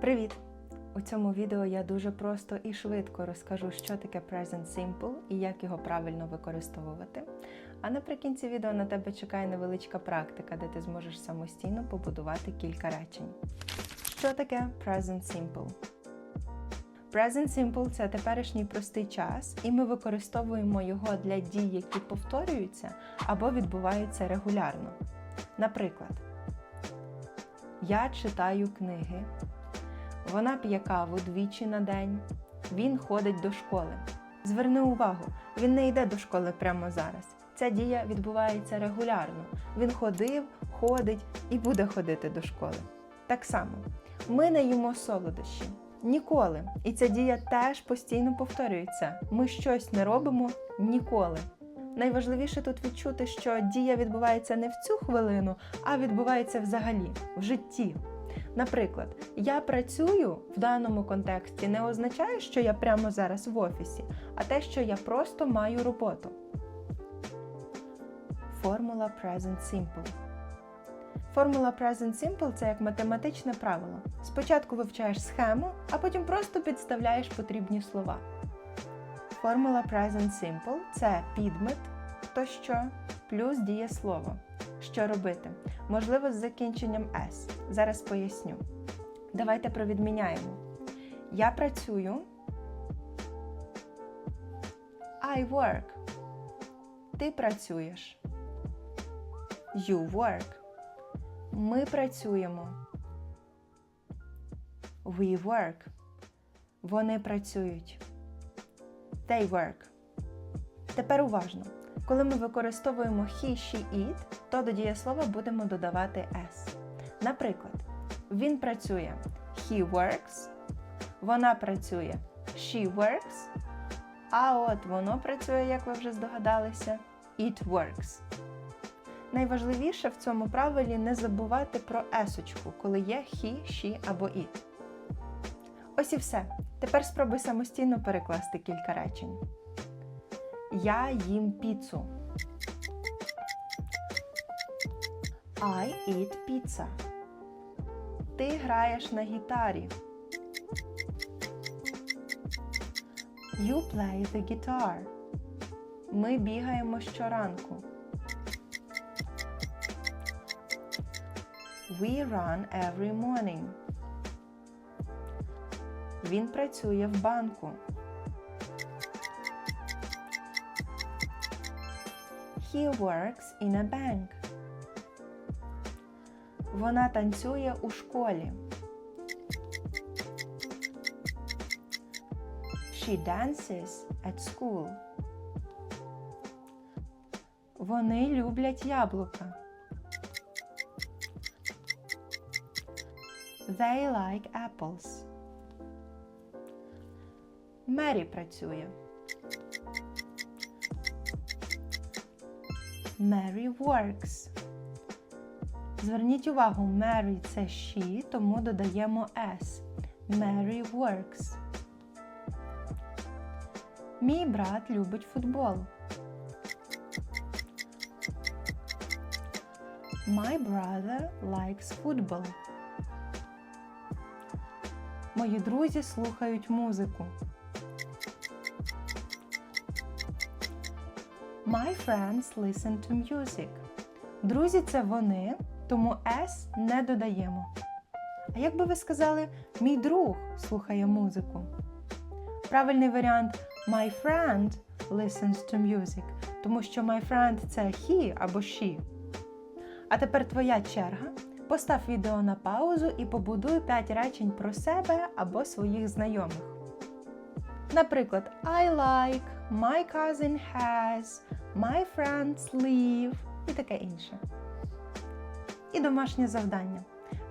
Привіт! У цьому відео я дуже просто і швидко розкажу, що таке Present Simple і як його правильно використовувати. А наприкінці відео на тебе чекає невеличка практика, де ти зможеш самостійно побудувати кілька речень. Що таке Present Simple? Present Simple це теперішній простий час, і ми використовуємо його для дій, які повторюються або відбуваються регулярно. Наприклад, я читаю книги. Вона п'є каву двічі на день. Він ходить до школи. Зверни увагу, він не йде до школи прямо зараз. Ця дія відбувається регулярно. Він ходив, ходить і буде ходити до школи. Так само, ми не їмо солодощі. Ніколи. І ця дія теж постійно повторюється. Ми щось не робимо ніколи. Найважливіше тут відчути, що дія відбувається не в цю хвилину, а відбувається взагалі в житті. Наприклад, я працюю в даному контексті не означає, що я прямо зараз в офісі, а те, що я просто маю роботу. Формула Present Simple. Формула Present Simple це як математичне правило. Спочатку вивчаєш схему, а потім просто підставляєш потрібні слова. Формула Present Simple це підмет, то що, плюс дієслово. Що робити? Можливо, з закінченням S. Зараз поясню. Давайте провідміняємо. Я працюю. I work. Ти працюєш. You work. Ми працюємо. We work. Вони працюють. They work. Тепер уважно. Коли ми використовуємо he, she, it, то до дієслова будемо додавати s. Наприклад, він працює he works, вона працює she works, а от воно працює, як ви вже здогадалися, it works. Найважливіше в цьому правилі не забувати про есочку, коли є he, she або it. Ось і все. Тепер спробуй самостійно перекласти кілька речень. Я їм піцу. I eat pizza. Ти граєш на гітарі. You play the guitar. Ми бігаємо щоранку. We run every morning. Він працює в банку. He works in a bank. Вона танцює у школі. She dances at school. Вони люблять яблука. They like apples. Мері працює. Mary works. Зверніть увагу, Mary це she, тому додаємо S. Mary works. Мій брат любить футбол. My brother likes football. Мої друзі слухають музику. My friends listen to music. Друзі це вони, тому S не додаємо. А як би ви сказали, мій друг слухає музику? Правильний варіант My friend listens to music, тому що my friend це he або she. А тепер твоя черга. Постав відео на паузу і побудуй 5 речень про себе або своїх знайомих. Наприклад, I like, my cousin has, my friends live і таке інше. І домашнє завдання.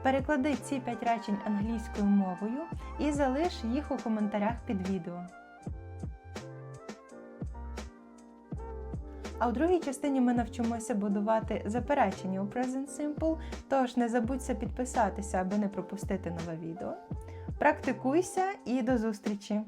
Переклади ці 5 речень англійською мовою і залиш їх у коментарях під відео. А у другій частині ми навчимося будувати заперечення у Present Simple, тож не забудься підписатися, аби не пропустити нове відео. Практикуйся і до зустрічі!